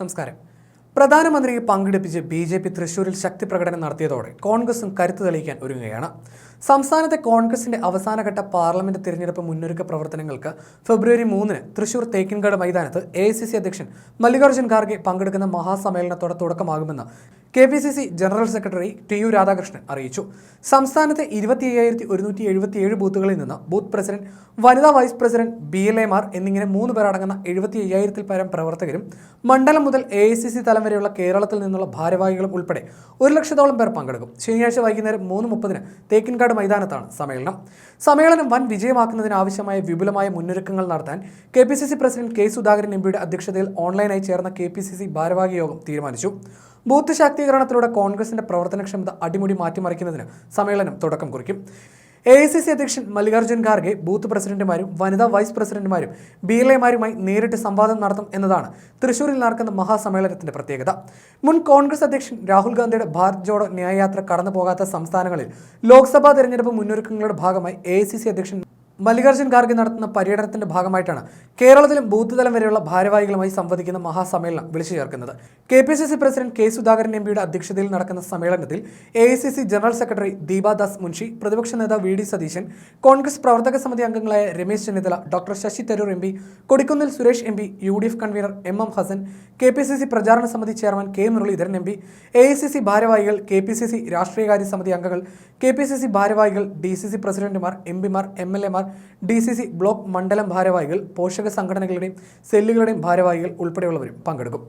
നമസ്കാരം. പ്രധാനമന്ത്രിയെ പങ്കെടുപ്പിച്ച് ബി ജെ പി തൃശൂരിൽ ശക്തി പ്രകടനം നടത്തിയതോടെ കോൺഗ്രസും കരുത്തു തെളിയിക്കാൻ ഒരുങ്ങുകയാണ്. സംസ്ഥാനത്തെ കോൺഗ്രസിന്റെ അവസാനഘട്ട പാർലമെന്റ് തിരഞ്ഞെടുപ്പ് മുന്നൊരുക്ക പ്രവർത്തനങ്ങൾക്ക് ഫെബ്രുവരി മൂന്നിന് തൃശൂർ തേക്കിൻകാട് മൈതാനത്ത് എ അധ്യക്ഷൻ മല്ലികാർജുൻ ഖാർഗെ പങ്കെടുക്കുന്ന മഹാസമ്മേളനത്തോടെ തുടക്കമാകുമെന്ന് K P C C general secretary T U Radhakrishnan അറിയിച്ചു. സംസ്ഥാനത്തെ ഇരുപത്തി അയ്യായിരത്തി ഒരുന്നൂറ്റി എഴുപത്തിയേഴ് ബൂത്തുകളിൽ നിന്ന് ബൂത്ത് പ്രസിഡന്റ് വനിതാ വൈസ് പ്രസിഡന്റ് ബി എൽ എമാർ എന്നിങ്ങനെ മൂന്ന് പേരടങ്ങുന്ന എഴുപത്തി അയ്യായിരത്തിൽ പരം പ്രവർത്തകരും മണ്ഡലം മുതൽ എ ഐ സി സി തലം വരെയുള്ള കേരളത്തിൽ നിന്നുള്ള ഭാരവാഹികളും ഉൾപ്പെടെ ഒരു ലക്ഷത്തോളം പേർ പങ്കെടുക്കും. ശനിയാഴ്ച വൈകുന്നേരം മൂന്ന് മുപ്പതിന് തേക്കിൻകാട് മൈതാനത്താണ് സമ്മേളനം. സമ്മേളനം വൻ വിജയമാക്കുന്നതിനാവശ്യമായ വിപുലമായ മുന്നൊരുക്കങ്ങൾ നടത്താൻ K P C C president K Sudhakaran എംപിയുടെ അധ്യക്ഷതയിൽ ഓൺലൈനായി ചേർന്ന കെ പി സി സി ഭാരവാഹി യോഗം തീരുമാനിച്ചു. ബൂത്ത് ശാക്തീകരണത്തിലൂടെ കോൺഗ്രസിന്റെ പ്രവർത്തനക്ഷമത അടിമുടി മാറ്റിമറിക്കുന്നതിന് സമ്മേളനം തുടക്കം കുറിക്കും. എ ഐ സി സി അധ്യക്ഷൻ മല്ലികാർജുൻ ഖാർഗെ ബൂത്ത് പ്രസിഡന്റുമാരും വനിതാ വൈസ് പ്രസിഡന്റുമാരും ബി എൽ എമാരുമായി നേരിട്ട് സംവാദം നടത്തും എന്നതാണ് തൃശൂരിൽ നടക്കുന്ന മഹാസമ്മേളനത്തിന്റെ പ്രത്യേകത. മുൻ കോൺഗ്രസ് അധ്യക്ഷൻ രാഹുൽ ഗാന്ധിയുടെ ഭാരത് ജോഡോ ന്യായയാത്ര കടന്നു പോകാത്ത സംസ്ഥാനങ്ങളിൽ ലോക്സഭാ തെരഞ്ഞെടുപ്പ് മുന്നൊരുക്കങ്ങളുടെ ഭാഗമായി എ അധ്യക്ഷൻ മല്ലികാർജുൻ ഖാർഗെ നടത്തുന്ന പര്യടനത്തിന്റെ ഭാഗമായിട്ടാണ് കേരളത്തിലും ബൂത്ത് തലം വരെയുള്ള ഭാരവാഹികളുമായി സംവദിക്കുന്ന മഹാസമ്മേളനം വിളിച്ചു ചേർക്കുന്നത്. K P C C president K Sudhakaran M പിയുടെ അധ്യക്ഷതയിൽ നടക്കുന്ന സമ്മേളനത്തിൽ A I C C general secretary Deepa Das Munshi പ്രതിപക്ഷ നേതാവ് വി ഡി സതീശൻ കോൺഗ്രസ് പ്രവർത്തക സമിതി അംഗങ്ങളായ Ramesh Chennithala doctor Shashi Tharoor M P Kodikunnil Suresh M P U D F convener M M Hassan K P C C പ്രചാരണ സമിതി chairman K Muraleedharan M P A I C C ഭാരവാഹികൾ K P C C രാഷ്ട്രീയകാര്യ സമിതി അംഗങ്ങൾ K P C C ഭാരവാഹികൾ D C C പ്രസിഡന്റുമാർ M പിമാർ M L എമാർ ഡി സി സി ബ്ലോക്ക് മണ്ഡലം ഭാരവാഹികൾ പോഷക സംഘടനകളുടെയും സെല്ലുകളുടെയും ഭാരവാഹികൾ ഉൾപ്പെടെയുള്ളവരും പങ്കെടുക്കും.